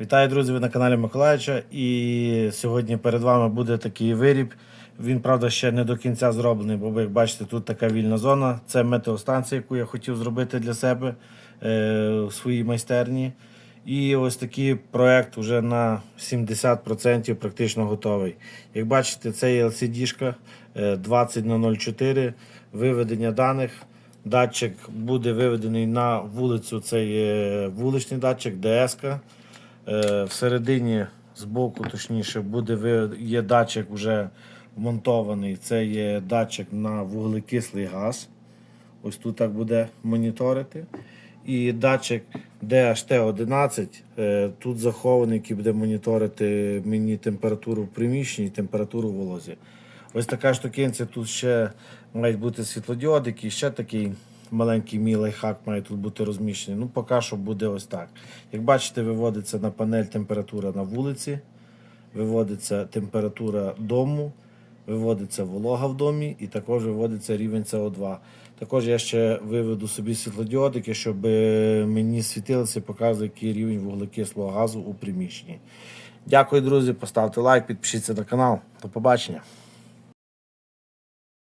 Вітаю, друзі! Ви на каналі Миколаївича. І сьогодні перед вами буде такий виріб. Він, правда, ще не до кінця зроблений, бо ви як бачите, тут така вільна зона. Це метеостанція, яку я хотів зробити для себе е, у своїй майстерні. І ось такий проект вже на 70% практично готовий. Як бачите, це є LCD-шка е, 20 на 04 виведення даних. Датчик буде виведений на вулицю. Це є вуличний датчик, ДС. Е, Всередині, збоку, точніше, буде є датчик вже вмонтований. Це є датчик на вуглекислий газ. Ось тут так буде моніторити. І датчик DHT11 е, тут захований, який буде моніторити мені температуру в приміщенні і температуру в волозі. Ось така штукенця, тут ще мають бути світлодіодики, і ще такий маленький мій лайфхак має тут бути розміщений. Ну, поки що буде ось так. Як бачите, виводиться на панель температура на вулиці, виводиться температура дому, виводиться волога в домі і також виводиться рівень СО2. Також я ще виведу собі світлодіодики, щоб е, мені світилося і показували, який рівень вуглекислого газу у приміщенні. Дякую, друзі. Поставте лайк, підпишіться на канал. До побачення.